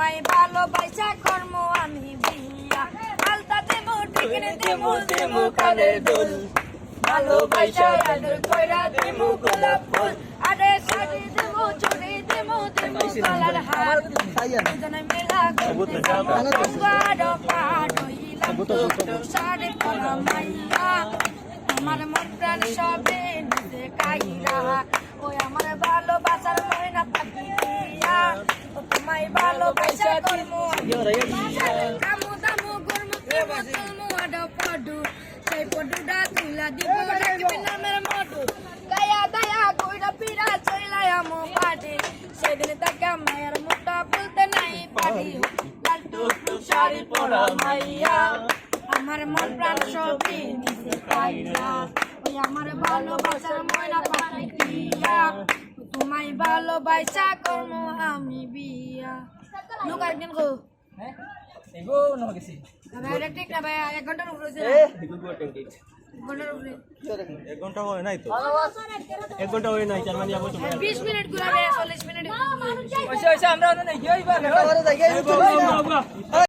তোমায় ভালোবাসা কর্ম আমি বিয়া। আলতা দেবো দেবো দেবো কানের দুল। ভালোবাসা আদর কইরা দেবো গোলাপ ফুল। আরে শাড়ি দেবো চুড়ি দেবো দেবো গলার হার। দুজনে মেলা করতে যাব গঙ্গার পাড় হইলাম তো। শাড়ি পরা মাইয়া। আমার মন প্রাণ সবে নিজে কাইরা। ওই আমার ভালোবাসা করমু কামু দামু করমু প্রেম তুলমু আডো পডু সেই পডুটা তুলা দিব রাখবি নামের মডু গায়া দায়া কইরা পিরা চইলা আমো পাটে সেদিন তাকে মায়ের মুখটা বলতে নাই পারি লালটু শাড়ি পরা মাইয়া আমার মন প্রাণ সবই নিজে পাইয়া ওই আমার ভালোবাসার ময়না ভালোবাসা করমু আমি বিয়া। লোক গো। এগো গেছি। ভাই এটা ঠিক না ভাই এক ঘণ্টার উপরে এক ঘণ্টার উপরে। এক ঘণ্টা হয় নাই তো? এক ঘণ্টা হয় নাই চার মানে যাব তোমার বিশ মিনিট ঘুরাবে চল্লিশ মিনিট। ওইসে ওইসে আমরা নেই গিয়ে